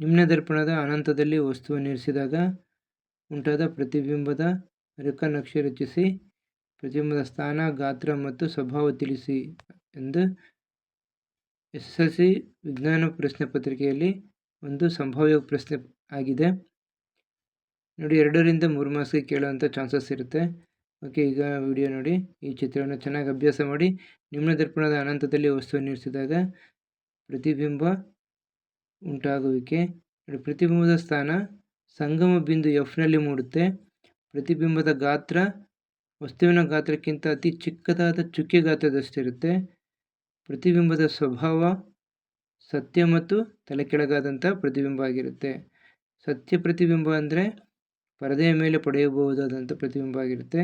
ನಿಮ್ನ ದರ್ಪಣದ ಅನಂತದಲ್ಲಿ ವಸ್ತುವನ್ನು ಇರಿಸಿದಾಗ ಉಂಟಾದ ಪ್ರತಿಬಿಂಬದ ರೇಖಾನಕ್ಷೆ ರಚಿಸಿ, ಪ್ರತಿಬಿಂಬದ ಸ್ಥಾನ, ಗಾತ್ರ ಮತ್ತು ಸ್ವಭಾವ ತಿಳಿಸಿ ಎಂದು ಎಸ್ ಎಸ್ ಸಿ ವಿಜ್ಞಾನ ಪ್ರಶ್ನೆ ಪತ್ರಿಕೆಯಲ್ಲಿ ಒಂದು ಸಂಭಾವ್ಯ ಪ್ರಶ್ನೆ ಆಗಿದೆ. ನೋಡಿ, ಎರಡರಿಂದ ಮೂರು ಮಾರ್ಕ್ಸ್ಗೆ ಕೇಳುವಂಥ ಚಾನ್ಸಸ್ ಇರುತ್ತೆ. ಓಕೆ, ಈಗ ವಿಡಿಯೋ ನೋಡಿ. ಈ ಚಿತ್ರವನ್ನು ಚೆನ್ನಾಗಿ ಅಭ್ಯಾಸ ಮಾಡಿ, ನಿಮ್ನ ದರ್ಪಣದ ಅನಂತದಲ್ಲಿ ವಸ್ತುವನ್ನು ಇರಿಸಿದಾಗ ಪ್ರತಿಬಿಂಬ ಉಂಟಾಗುವಿಕೆ. ಪ್ರತಿಬಿಂಬದ ಸ್ಥಾನ ಸಂಗಮ ಬಿಂದು ಎಫ್ನಲ್ಲಿ ಮೂಡುತ್ತೆ. ಪ್ರತಿಬಿಂಬದ ಗಾತ್ರ ವಸ್ತುವಿನ ಗಾತ್ರಕ್ಕಿಂತ ಅತಿ ಚಿಕ್ಕದಾದ ಚುಕ್ಕೆ ಗಾತ್ರದಷ್ಟಿರುತ್ತೆ. ಪ್ರತಿಬಿಂಬದ ಸ್ವಭಾವ ಸತ್ಯ ಮತ್ತು ತಲೆ ಕೆಳಗಾದಂಥ ಪ್ರತಿಬಿಂಬ ಆಗಿರುತ್ತೆ. ಸತ್ಯ ಪ್ರತಿಬಿಂಬ ಅಂದರೆ ಪರದೆಯ ಮೇಲೆ ಪಡೆಯಬಹುದಾದಂಥ ಪ್ರತಿಬಿಂಬ ಆಗಿರುತ್ತೆ.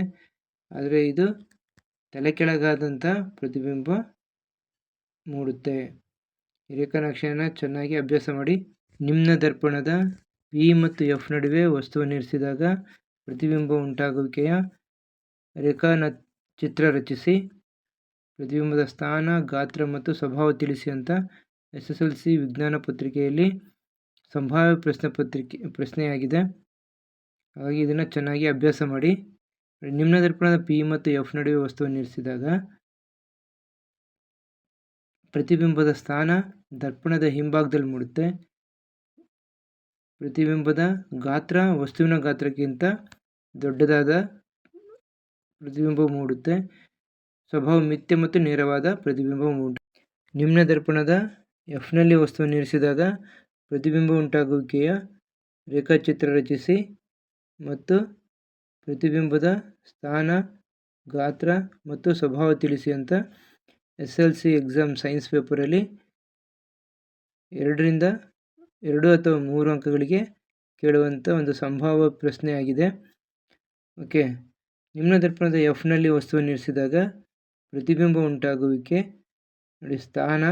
ಆದರೆ ಇದು ತಲೆಕೆಳಗಾದಂಥ ಪ್ರತಿಬಿಂಬ ಮೂಡುತ್ತೆ. ರೇಖಾನಕ್ಷೆಯನ್ನು ಚೆನ್ನಾಗಿ ಅಭ್ಯಾಸ ಮಾಡಿ ನಿಮ್ನ ದರ್ಪಣದ ಪಿ ಮತ್ತು ಎಫ್ ನಡುವೆ ವಸ್ತುವನ್ನು ಇರಿಸಿದಾಗ ಪ್ರತಿಬಿಂಬ ಉಂಟಾಗುವಿಕೆಯ ರೇಖಾನ ಚಿತ್ರ ರಚಿಸಿ, ಪ್ರತಿಬಿಂಬದ ಸ್ಥಾನ, ಗಾತ್ರ ಮತ್ತು ಸ್ವಭಾವ ತಿಳಿಸಿ ಅಂತ ಎಸ್ ಎಸ್ ಎಲ್ ಸಿ ವಿಜ್ಞಾನ ಪತ್ರಿಕೆಯಲ್ಲಿ ಸಂಭಾವ್ಯ ಪ್ರಶ್ನೆ ಪತ್ರಿಕೆ, ಪ್ರಶ್ನೆಯಾಗಿದೆ. ಹಾಗಾಗಿ ಇದನ್ನು ಚೆನ್ನಾಗಿ ಅಭ್ಯಾಸ ಮಾಡಿ, ನಿಮ್ನ ದರ್ಪಣದ ಪಿ ಮತ್ತು ಎಫ್ ನಡುವೆ ವಸ್ತುವನ್ನು ಇರಿಸಿದಾಗ ಪ್ರತಿಬಿಂಬದ ಸ್ಥಾನ ದರ್ಪಣದ ಹಿಂಭಾಗದಲ್ಲಿ ಮೂಡುತ್ತೆ. ಪ್ರತಿಬಿಂಬದ ಗಾತ್ರ ವಸ್ತುವಿನ ಗಾತ್ರಕ್ಕಿಂತ ದೊಡ್ಡದಾದ ಪ್ರತಿಬಿಂಬ ಮೂಡುತ್ತೆ. ಸ್ವಭಾವ ಮಿಥ್ಯ ಮತ್ತು ನೇರವಾದ ಪ್ರತಿಬಿಂಬ ಮೂಡು ನಿಮ್ನ ದರ್ಪಣದ ಎಫ್ನಲ್ಲಿ ವಸ್ತುವನ್ನು ಇರಿಸಿದಾಗ ಪ್ರತಿಬಿಂಬ ಉಂಟಾಗುವಿಕೆಯ ರೇಖಾಚಿತ್ರ ರಚಿಸಿ ಮತ್ತು ಪ್ರತಿಬಿಂಬದ ಸ್ಥಾನ, ಗಾತ್ರ ಮತ್ತು ಸ್ವಭಾವ ತಿಳಿಸಿ ಅಂತ S L C exam science ಪೇಪರಲ್ಲಿ ಎರಡರಿಂದ ಎರಡು ಅಥವಾ ಮೂರು ಅಂಕಗಳಿಗೆ ಕೇಳುವಂಥ ಒಂದು ಸಂಭಾವ್ಯ ಪ್ರಶ್ನೆಯಾಗಿದೆ ಓಕೆ ನಿಮ್ನ ದರ್ಪಣದ ಎಫ್ನಲ್ಲಿ ವಸ್ತುವನ್ನು ಇರಿಸಿದಾಗ ಪ್ರತಿಬಿಂಬ ಉಂಟಾಗುವಿಕೆ ನೋಡಿ ಸ್ಥಾನ.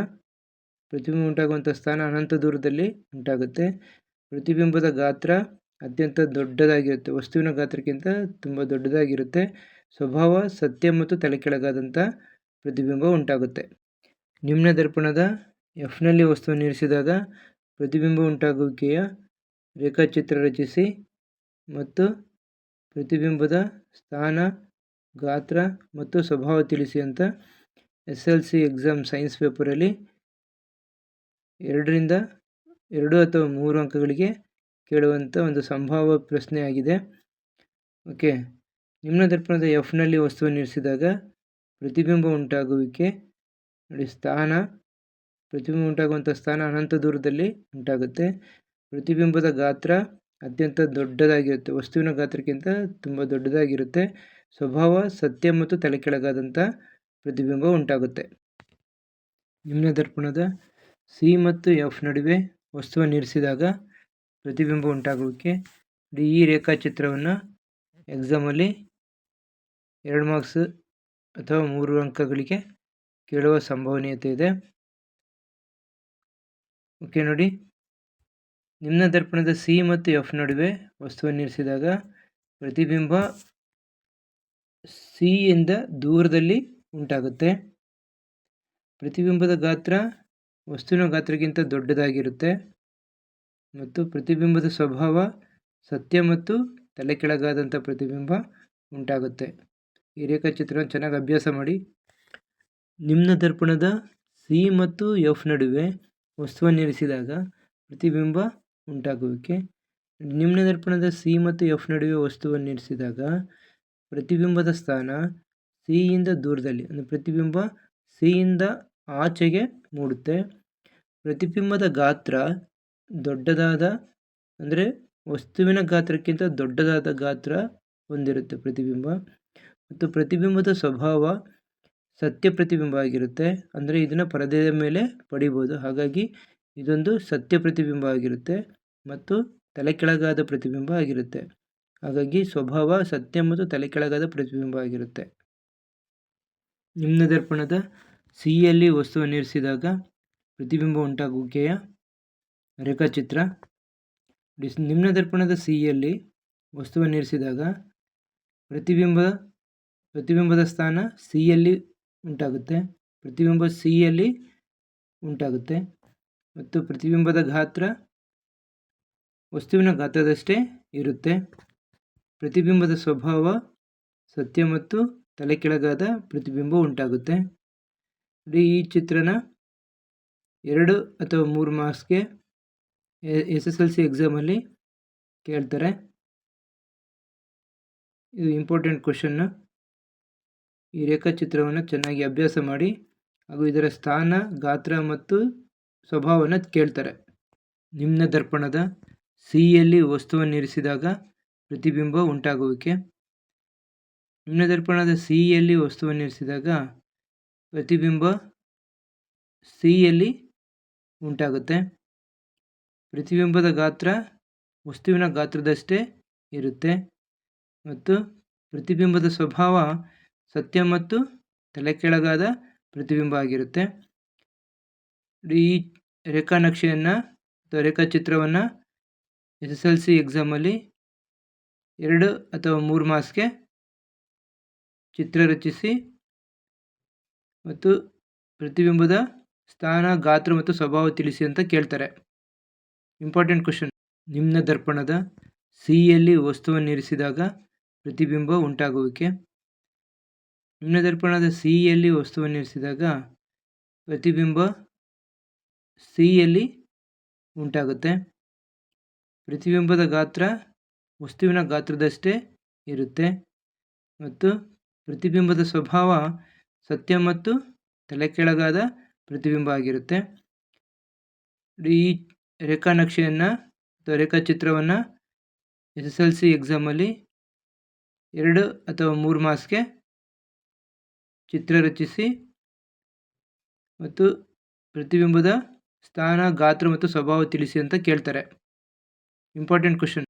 ಪ್ರತಿಬಿಂಬ ಉಂಟಾಗುವಂಥ ಸ್ಥಾನ ಅನಂತ ದೂರದಲ್ಲಿ ಉಂಟಾಗುತ್ತೆ. ಪ್ರತಿಬಿಂಬದ ಗಾತ್ರ ಅತ್ಯಂತ ದೊಡ್ಡದಾಗಿರುತ್ತೆ. ವಸ್ತುವಿನ ಗಾತ್ರಕ್ಕಿಂತ ತುಂಬ ದೊಡ್ಡದಾಗಿರುತ್ತೆ. ಸ್ವಭಾವ ಸತ್ಯ ಮತ್ತು ತಲೆಕೆಳಗಾದಂಥ ಪ್ರತಿಬಿಂಬ ಉಂಟಾಗುತ್ತೆ. ನಿಮ್ನ ದರ್ಪಣದ ಎಫ್ನಲ್ಲಿ ವಸ್ತುವನ್ನು ಇರಿಸಿದಾಗ ಪ್ರತಿಬಿಂಬ ಉಂಟಾಗುವಿಕೆಯ ರೇಖಾಚಿತ್ರ ರಚಿಸಿ ಮತ್ತು ಪ್ರತಿಬಿಂಬದ ಸ್ಥಾನ, ಗಾತ್ರ ಮತ್ತು ಸ್ವಭಾವ ತಿಳಿಸಿ ಅಂತ S L C exam science ಪೇಪರಲ್ಲಿ ಎರಡರಿಂದ ಎರಡು ಅಥವಾ ಮೂರು ಅಂಕಗಳಿಗೆ ಕೇಳುವಂಥ ಒಂದು ಸಂಭಾವ್ಯ ಪ್ರಶ್ನೆಯಾಗಿದೆ. ಓಕೆ. ನಿಮ್ನ ದರ್ಪಣದ ಎಫ್ನಲ್ಲಿ ವಸ್ತುವನ್ನು ಇರಿಸಿದಾಗ ಪ್ರತಿಬಿಂಬ ಉಂಟಾಗುವಿಕೆ ನೋಡಿ ಸ್ಥಾನ. ಪ್ರತಿಬಿಂಬ ಉಂಟಾಗುವಂಥ ಸ್ಥಾನ ಅನಂತ ದೂರದಲ್ಲಿ ಉಂಟಾಗುತ್ತೆ. ಪ್ರತಿಬಿಂಬದ ಗಾತ್ರ ಅತ್ಯಂತ ದೊಡ್ಡದಾಗಿರುತ್ತೆ. ವಸ್ತುವಿನ ಗಾತ್ರಕ್ಕಿಂತ ತುಂಬ ದೊಡ್ಡದಾಗಿರುತ್ತೆ. ಸ್ವಭಾವ, ಸತ್ಯ ಮತ್ತು ತಲೆಕೆಳಗಾದಂಥ ಪ್ರತಿಬಿಂಬ ಉಂಟಾಗುತ್ತೆ. ನಿಮ್ನ ದರ್ಪಣದ ಸಿ ಮತ್ತು ಎಫ್ ನಡುವೆ ವಸ್ತುವನ್ನು ಇರಿಸಿದಾಗ ಪ್ರತಿಬಿಂಬ ಉಂಟಾಗುವಿಕೆ. ಈ ರೇಖಾಚಿತ್ರವನ್ನು ಎಕ್ಸಾಮಲ್ಲಿ ಎರಡು ಮಾರ್ಕ್ಸ್ ಅಥವಾ ಮೂರು ಅಂಕಗಳಿಗೆ ಕೇಳುವ ಸಂಭವನೀಯತೆ ಇದೆ. ಓಕೆ ನೋಡಿ. ನಿಮ್ನ ದರ್ಪಣದ ಸಿ ಮತ್ತು ಎಫ್ ನಡುವೆ ವಸ್ತುವನ್ನು ಇರಿಸಿದಾಗ ಪ್ರತಿಬಿಂಬ ಸಿಯಿಂದ ದೂರದಲ್ಲಿ ಉಂಟಾಗುತ್ತೆ. ಪ್ರತಿಬಿಂಬದ ಗಾತ್ರ ವಸ್ತುವಿನ ಗಾತ್ರಕ್ಕಿಂತ ದೊಡ್ಡದಾಗಿರುತ್ತೆ. ಮತ್ತು ಪ್ರತಿಬಿಂಬದ ಸ್ವಭಾವ ಸತ್ಯ ಮತ್ತು ತಲೆಕೆಳಗಾದಂಥ ಪ್ರತಿಬಿಂಬ ಉಂಟಾಗುತ್ತೆ. ಈ ರೇಖಾಚಿತ್ರವನ್ನು ಚೆನ್ನಾಗಿ ಅಭ್ಯಾಸ ಮಾಡಿ. ನಿಮ್ನ ದರ್ಪಣದ ಸಿ ಮತ್ತು ಎಫ್ ನಡುವೆ ವಸ್ತುವನ್ನು ಇರಿಸಿದಾಗ ಪ್ರತಿಬಿಂಬ ಉಂಟಾಗುವಿಕೆ. ನಿಮ್ನ ದರ್ಪಣದ ಸಿ ಮತ್ತು ಎಫ್ ನಡುವೆ ವಸ್ತುವನ್ನು ಇರಿಸಿದಾಗ ಪ್ರತಿಬಿಂಬದ ಸ್ಥಾನ ಸಿಯಿಂದ ದೂರದಲ್ಲಿ, ಅಂದರೆ ಪ್ರತಿಬಿಂಬ ಸಿಯಿಂದ ಆಚೆಗೆ ಮೂಡುತ್ತೆ. ಪ್ರತಿಬಿಂಬದ ಗಾತ್ರ ದೊಡ್ಡದಾದ, ಅಂದರೆ ವಸ್ತುವಿನ ಗಾತ್ರಕ್ಕಿಂತ ದೊಡ್ಡದಾದ ಗಾತ್ರ ಹೊಂದಿರುತ್ತೆ ಪ್ರತಿಬಿಂಬ. ಮತ್ತು ಪ್ರತಿಬಿಂಬದ ಸ್ವಭಾವ ಸತ್ಯ ಪ್ರತಿಬಿಂಬ ಆಗಿರುತ್ತೆ. ಅಂದರೆ ಇದನ್ನು ಪರದೆಯ ಮೇಲೆ ಪಡಿಬೋದು. ಹಾಗಾಗಿ ಇದೊಂದು ಸತ್ಯ ಪ್ರತಿಬಿಂಬ ಆಗಿರುತ್ತೆ ಮತ್ತು ತಲೆ ಕೆಳಗಾದ ಪ್ರತಿಬಿಂಬ ಆಗಿರುತ್ತೆ. ಹಾಗಾಗಿ ಸ್ವಭಾವ ಸತ್ಯ ಮತ್ತು ತಲೆ ಕೆಳಗಾದ ಪ್ರತಿಬಿಂಬ ಆಗಿರುತ್ತೆ. ನಿಮ್ನ ದರ್ಪಣದ ಸಿಹಿಯಲ್ಲಿ ವಸ್ತುವನ್ನು ಇರಿಸಿದಾಗ ಪ್ರತಿಬಿಂಬ ಉಂಟಾಗುವಿಕೆಯ ರೇಖಾಚಿತ್ರ. ಡಿಸ್ ನಿಮ್ನ ದರ್ಪಣದ ಸಿಹಿಯಲ್ಲಿ ವಸ್ತುವನ್ನು ಇರಿಸಿದಾಗ ಪ್ರತಿಬಿಂಬ ಪ್ರತಿಬಿಂಬದ ಸ್ಥಾನ ಸಿಯಲ್ಲಿ ಉಂಟಾಗುತ್ತೆ. ಪ್ರತಿಬಿಂಬ ಸಿಯಲ್ಲಿ ಉಂಟಾಗುತ್ತೆ. ಮತ್ತು ಪ್ರತಿಬಿಂಬದ ಗಾತ್ರ ವಸ್ತುವಿನ ಗಾತ್ರದಷ್ಟೇ ಇರುತ್ತೆ. ಪ್ರತಿಬಿಂಬದ ಸ್ವಭಾವ, ಸತ್ಯ ಮತ್ತು ತಲೆಕೆಳಗಾದ ಪ್ರತಿಬಿಂಬ ಉಂಟಾಗುತ್ತೆ. ನೋಡಿ, ಈ ಚಿತ್ರನ ಎರಡು ಅಥವಾ ಮೂರು ಮಾರ್ಕ್ಸ್ಗೆ ಎಸ್ ಎಸ್ ಎಲ್ ಸಿ ಎಕ್ಸಾಮಲ್ಲಿ ಕೇಳ್ತಾರೆ. ಇದು ಇಂಪಾರ್ಟೆಂಟ್ ಕ್ವಶನ್ನು ಈ ರೇಖಾಚಿತ್ರವನ್ನು ಚೆನ್ನಾಗಿ ಅಭ್ಯಾಸ ಮಾಡಿ ಹಾಗೂ ಇದರ ಸ್ಥಾನ, ಗಾತ್ರ ಮತ್ತು ಸ್ವಭಾವವನ್ನು ಕೇಳ್ತಾರೆ. ನಿಮ್ನ ದರ್ಪಣದ ಸಿಹಿಯಲ್ಲಿ ವಸ್ತುವನ್ನು ಇರಿಸಿದಾಗ ಪ್ರತಿಬಿಂಬ ಉಂಟಾಗುವಿಕೆ. ನಿಮ್ನ ದರ್ಪಣದ ಸಿಹಿಯಲ್ಲಿ ವಸ್ತುವನ್ನು ಇರಿಸಿದಾಗ ಪ್ರತಿಬಿಂಬ ಸಿಹಿಯಲ್ಲಿ ಉಂಟಾಗುತ್ತೆ. ಪ್ರತಿಬಿಂಬದ ಗಾತ್ರ ವಸ್ತುವಿನ ಗಾತ್ರದಷ್ಟೇ ಇರುತ್ತೆ. ಮತ್ತು ಪ್ರತಿಬಿಂಬದ ಸ್ವಭಾವ ಸತ್ಯ ಮತ್ತು ತಲೆಕೆಳಗಾದ ಪ್ರತಿಬಿಂಬ ಆಗಿರುತ್ತೆ. ಈ ರೇಖಾನಕ್ಷೆಯನ್ನು ಅಥವಾ ರೇಖಾಚಿತ್ರವನ್ನು ಎಸ್ ಎಸ್ ಎಲ್ ಸಿ ಎಕ್ಸಾಮಲ್ಲಿ ಎರಡು ಅಥವಾ ಮೂರು ಮಾಸ್ಗೆ ಚಿತ್ರ ರಚಿಸಿ ಮತ್ತು ಪ್ರತಿಬಿಂಬದ ಸ್ಥಾನ, ಗಾತ್ರ ಮತ್ತು ಸ್ವಭಾವ ತಿಳಿಸಿ ಅಂತ ಕೇಳ್ತಾರೆ. Important question. ನಿಮ್ನ ದರ್ಪಣದ ಸಿಯಲ್ಲಿ ವಸ್ತುವನ್ನು ಇರಿಸಿದಾಗ ಪ್ರತಿಬಿಂಬ ಉಂಟಾಗುವಿಕೆ. ನಿಮ್ನ ಸಿ ಯಲ್ಲಿ ವಸ್ತುವನ್ನು ಇರಿಸಿದಾಗ ಪ್ರತಿಬಿಂಬ ಸಿಯಲ್ಲಿ ಉಂಟಾಗುತ್ತೆ. ಪ್ರತಿಬಿಂಬದ ಗಾತ್ರ ವಸ್ತುವಿನ ಗಾತ್ರದಷ್ಟೇ ಇರುತ್ತೆ. ಮತ್ತು ಪ್ರತಿಬಿಂಬದ ಸ್ವಭಾವ ಸತ್ಯ ಮತ್ತು ತಲೆಕೆಳಗಾದ ಪ್ರತಿಬಿಂಬ ಆಗಿರುತ್ತೆ. ಈ ರೇಖಾನಕ್ಷೆಯನ್ನು ಅಥವಾ ರೇಖಾಚಿತ್ರವನ್ನು ಎಸ್ ಎಸ್ ಎಲ್ ಸಿ ಎಕ್ಸಾಮಲ್ಲಿ ಎರಡು ಅಥವಾ ಮೂರು ಮಾರ್ಕ್ಸ್ಗೆ ಚಿತ್ರ ರಚಿಸಿ ಮತ್ತು ಪ್ರತಿಬಿಂಬದ ಸ್ಥಾನ ಗಾತ್ರ ಮತ್ತು ಸ್ವಭಾವ ತಿಳಿಸಿ ಅಂತ ಕೇಳ್ತಾರೆ. Important question